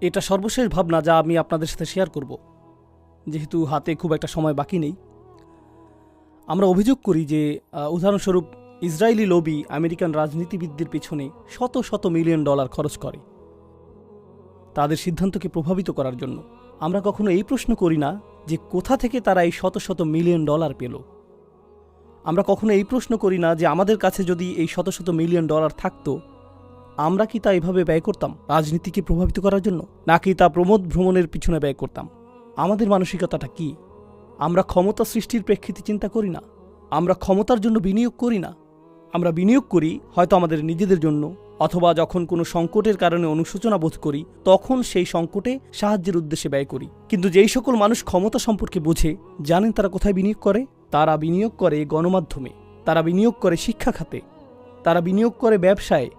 এটা সর্বশেষ ভাবনা যা আমি আপনাদের সাথে শেয়ার করব। যেহেতু হাতে খুব একটা সময় বাকি নেই। আমরা অভিযোগ করি যে উদাহরণস্বরূপ ইসরায়েলি লবি আমেরিকান রাজনীতিবিদদের পিছনে শত শত মিলিয়ন ডলার খরচ করে। তাদের সিদ্ধান্তকে প্রভাবিত করার জন্য। আমরা কখনো এই প্রশ্ন করি না যে কোথা থেকে তারা এই শত শত মিলিয়ন ডলার পেল। আমরা কখনো এই প্রশ্ন করি না যে আমাদের কাছে যদি এই শত শত মিলিয়ন ডলার থাকতো আমরা কি তা এভাবে ব্যয় করতাম রাজনীতিকে প্রভাবিত করার জন্য? নাকি তা প্রমোদ ভ্রমণের পিছনে ব্যয় করতাম? আমাদের মানসিকতাটা কি? আমরা ক্ষমতা সৃষ্টির প্রেক্ষিতে চিন্তা করি না। আমরা ক্ষমতার জন্য বিনিয়োগ করি না। আমরা বিনিয়োগ করি হয়তো আমাদের নিজেদের জন্য, অথবা যখন কোনো সংকটের কারণে অনুশোচনা বোধ করি, তখন সেই সংকটে সাহায্যের উদ্দেশ্যে ব্যয় করি। কিন্তু যেই সকল মানুষ ক্ষমতা সম্পর্কে বোঝে, জানেন তারা কোথায় বিনিয়োগ করে? তারা বিনিয়োগ করে গণমাধ্যমে, তারা বিনিয়োগ করে শিক্ষা খাতে তারা বিনিয়োগ করে ব্যবসায়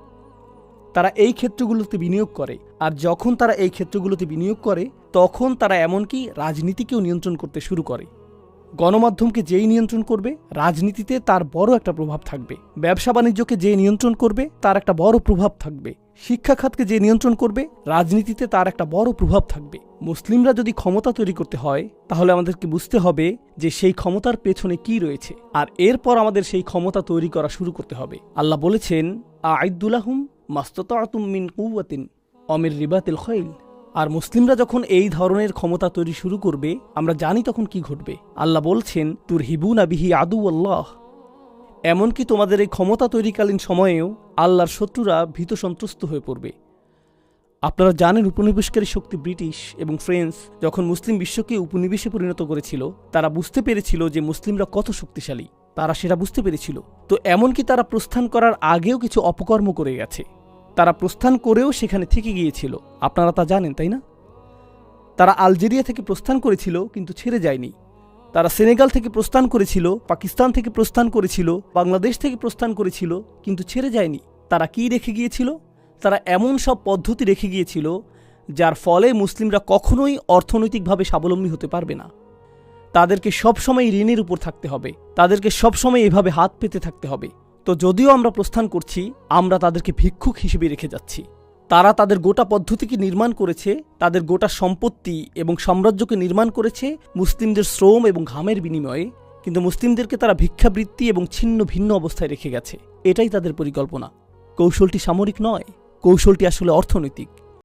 তারা এই ক্ষেত্রগুলোতে বিনিয়োগ করে। আর যখন তারা এই ক্ষেত্রগুলোতে বিনিয়োগ করে, তখন তারা এমনকি রাজনীতিকেও নিয়ন্ত্রণ করতে শুরু করে। গণমাধ্যমকে যেই নিয়ন্ত্রণ করবে, রাজনীতিতে তার বড় একটা প্রভাব থাকবে। ব্যবসা বাণিজ্যকে যে নিয়ন্ত্রণ করবে, তার একটা বড় প্রভাব থাকবে। শিক্ষা খাতকে যে নিয়ন্ত্রণ করবে, রাজনীতিতে তার একটা বড় প্রভাব থাকবে। মুসলিমরা যদি ক্ষমতা তৈরি করতে হয়, তাহলে আমাদেরকে বুঝতে হবে যে সেই ক্ষমতার পেছনে কি রয়েছে। আর এরপর আমাদের সেই ক্ষমতা তৈরি করা শুরু করতে হবে। আল্লাহ বলেছেন আইদুল্লাহুম মাস্ততাতুম মিন কুওয়াতিন অমির রিবাতিল খৈল। আর মুসলিমরা যখন এই ধরনের ক্ষমতা তৈরি শুরু করবে, আমরা জানি তখন কি ঘটবে। আল্লাহ বলছেন তুর হিবুনা বিহি আদু আল্লাহ। এমনকি তোমাদের এই ক্ষমতা তৈরিকালীন সময়েও আল্লাহর শত্রুরা ভীত সন্ত্রস্ত হয়ে পড়বে। আপনারা জানেন উপনিবেশকারী শক্তি ব্রিটিশ এবং ফ্রেঞ্চ যখন মুসলিম বিশ্বকে উপনিবেশে পরিণত করেছিল, তারা বুঝতে পেরেছিল যে মুসলিমরা কত শক্তিশালী। তারা সেটা বুঝতে পেরেছিল। তো এমনকি তারা প্রস্থান করার আগেও কিছু অপকর্ম করে গেছে। তারা প্রস্থান করেও সেখানে থেকে গিয়েছিল। আপনারা তা জানেন, তাই না? তারা আলজেরিয়া থেকে প্রস্থান করেছিল, কিন্তু ছেড়ে যায়নি। তারা সেনেগাল থেকে প্রস্থান করেছিল, পাকিস্তান থেকে প্রস্থান করেছিল, বাংলাদেশ থেকে প্রস্থান করেছিল, কিন্তু ছেড়ে যায়নি। তারা কি রেখে গিয়েছিল? তারা এমন সব পদ্ধতি রেখে গিয়েছিল, যার ফলে মুসলিমরা কখনোই অর্থনৈতিকভাবে স্বাবলম্বী হতে পারবে না। তাদেরকে সবসময় ঋণের উপর থাকতে হবে। তাদেরকে সবসময় এভাবে হাত পেতে থাকতে হবে। তো যদিও আমরা প্রস্থান করছি, আমরা তাদেরকে ভিক্ষুক হিসেবে রেখে যাচ্ছি। তারা তাদের গোটা পদ্ধতিকে নির্মাণ করেছে, তাদের গোটা সম্পত্তি এবং সাম্রাজ্যকে নির্মাণ করেছে মুসলিমদের শ্রম এবং ঘামের বিনিময়ে, কিন্তু মুসলিমদেরকে তারা ভিক্ষাবৃত্তি এবং ছিন্ন ভিন্ন অবস্থায় রেখে গেছে। এটাই তাদের পরিকল্পনা। কৌশলটি সামরিক নয়, কৌশলটি আসলে অর্থনৈতিক।